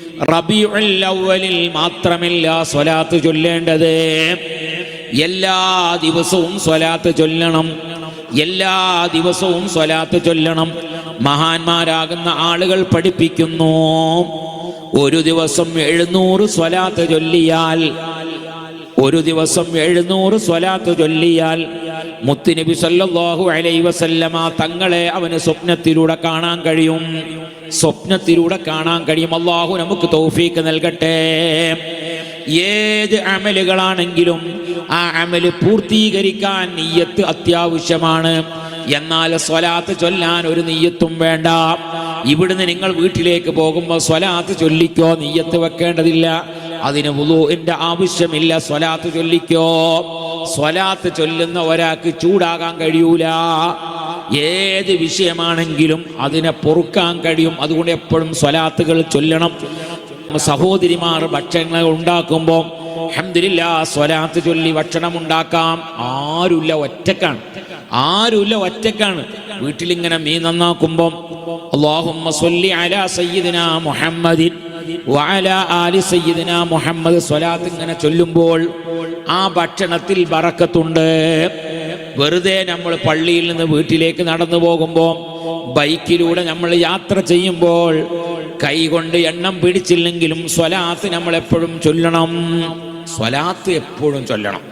മാത്രമില്ല മാത്രമല്ല സ്വലാത്ത് ചൊല്ലേണ്ടത്. എല്ലാ ദിവസവും സ്വലാത്ത് ചൊല്ലണം. എല്ലാ ദിവസവും സ്വലാത്ത് ചൊല്ലണം. മഹാന്മാരാകുന്ന ആളുകൾ പഠിപ്പിക്കുന്നു. ഒരു ദിവസം എഴുന്നൂറ് സ്വലാത്ത് ചൊല്ലിയാൽ ഒരു ദിവസം എഴുന്നൂറ് സ്വലാത്ത് ചൊല്ലിയാൽ മുത്തുനബി സല്ലാഹു അലൈഹി വസല്ലമ തങ്ങളെ അവന് സ്വപ്നത്തിലൂടെ കാണാൻ കഴിയും. സ്വപ്നത്തിലൂടെ കാണാൻ കഴിയും. അള്ളാഹു നമുക്ക് തൗഫീക്ക് നൽകട്ടെ. ഏത് അമലുകളാണെങ്കിലും ആ അമൽ പൂർത്തീകരിക്കാൻ നീയത്ത് അത്യാവശ്യമാണ്. എന്നാൽ സ്വലാത്ത് ചൊല്ലാൻ ഒരു നീയത്തും വേണ്ട. ഇവിടുന്ന് നിങ്ങൾ വീട്ടിലേക്ക് പോകുമ്പോൾ സ്വലാത്ത് ചൊല്ലിക്കോ? നീയത്ത് വെക്കേണ്ടതില്ല. അതിന് വുളുവിന്റെ ആവശ്യമില്ല. സ്വലാത്ത് ചൊല്ലിക്കോ. സ്വലാത്ത് ചൊല്ലുന്ന ഒരാൾക്ക് ചൂടാകാൻ കഴിയൂല. ഏത് വിഷയമാണെങ്കിലും അതിനെ പൊറുക്കാൻ കഴിയും. അതുകൊണ്ട് എപ്പോഴും സ്വലാത്തുകൾ ചൊല്ലണം. സഹോദരിമാർ ഭക്ഷണങ്ങൾ ഉണ്ടാക്കുമ്പോൾ അഹമ്മദില്ല സ്വലാത്ത് ചൊല്ലി ഭക്ഷണം ഉണ്ടാക്കാം. ആരുമില്ല ഒറ്റക്കാണ്. ആരുമില്ല ഒറ്റക്കാണ്. വീട്ടിലിങ്ങനെ മീൻ നന്നാക്കുമ്പോൾ അള്ളാഹുമ്മ സ്വല്ലി അലാ സയ്യിദിന മുഹമ്മദിൻ ആലി മുഹമ്മദ് സ്വലാത്ത് ഇങ്ങനെ ചൊല്ലുമ്പോൾ ആ ഭക്ഷണത്തിൽ ബറക്കത്തുണ്ട്. വെറുതെ നമ്മൾ പള്ളിയിൽ നിന്ന് വീട്ടിലേക്ക് നടന്നു പോകുമ്പോൾ ബൈക്കിലൂടെ നമ്മൾ യാത്ര ചെയ്യുമ്പോൾ കൈകൊണ്ട് എണ്ണം പിടിച്ചില്ലെങ്കിലും സ്വലാത്ത് നമ്മൾ എപ്പോഴും ചൊല്ലണം. സ്വലാത്ത് എപ്പോഴും ചൊല്ലണം.